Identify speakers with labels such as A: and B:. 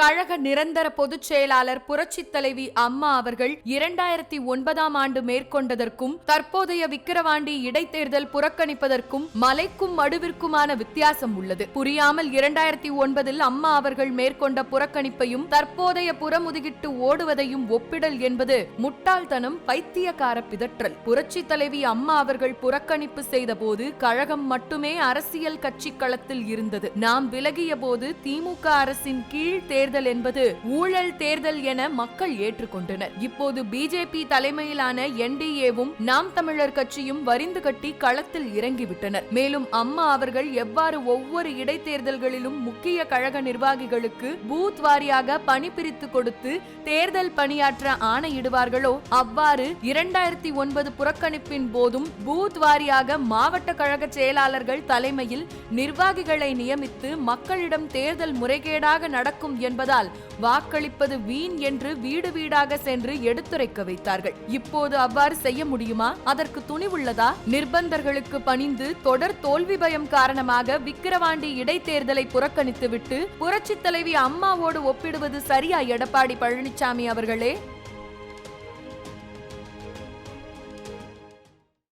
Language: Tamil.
A: கழக நிரந்தர பொதுச் செயலாளர் புரட்சி தலைவி அம்மா அவர்கள் இரண்டாயிரத்தி ஒன்பதாம் ஆண்டு மேற்கொண்டதற்கும் தற்போதைய விக்கிரவாண்டி இடைத்தேர்தல் புறக்கணிப்பதற்கும் மலைக்கும் மடுவிற்குமான வித்தியாசம் உள்ளது. புரியாமல் இரண்டாயிரத்தி ஒன்பதில் அம்மா அவர்கள் மேற்கொண்ட புறக்கணிப்பையும் தற்போதைய புறமுதுகிட்டு ஓடுவதையும் ஒப்பிடல் என்பது முட்டாள்தனம் பைத்தியக்கார பிதற்றல். புரட்சி தலைவி அம்மா அவர்கள் புறக்கணிப்பு செய்த போது கழகம் மட்டுமே அரசியல் கட்சி களத்தில் இருந்தது. நாம் விலகிய போது திமுக அரசின் கீழ் தேர்தல் என்பது ஊழல் தேர்தல் என மக்கள் ஏற்றுக்கொண்டனர். இப்போது பிஜேபி தலைமையிலான என்டிஏவும் நாம் தமிழர் கட்சியும் வரிந்து கட்டி களத்தில் இறங்கிவிட்டனர். மேலும் அம்மா அவர்கள் எவ்வாறு ஒவ்வொரு இடைத்தேர்தல்களிலும் முக்கிய கழக நிர்வாகிகளுக்கு பூத் வாரியாக பணி பிரித்து கொடுத்து தேர்தல் பணியாற்ற ஆணையிடுவார்களோ அவ்வாறு இரண்டாயிரத்தி ஒன்பது புறக்கணிப்பின் போதும் பூத் வாரியாக மாவட்ட கழக செயலாளர்கள் தலைமையில் நிர்வாகிகளை நியமித்து மக்களிடம் தேர்தல் முறைகேடாக நடக்கும் என்பதால் வாக்களிப்பது வீண் என்று வீடு வீடாக சென்று எடுத்துரைக்க வைத்தார்கள். இப்போது அவ்வாறு செய்ய முடியுமா? அதற்கு துணிவுள்ளதா? நிர்பந்தர்களுக்கு பணிந்து தொடர் தோல்வி பயம் காரணமாக விக்கிரவாண்டி இடைத்தேர்தலை புறக்கணித்துவிட்டு புரட்சித் தலைவி அம்மாவோடு ஒப்பிடுவது சரியா எடப்பாடி பழனிசாமி அவர்களே?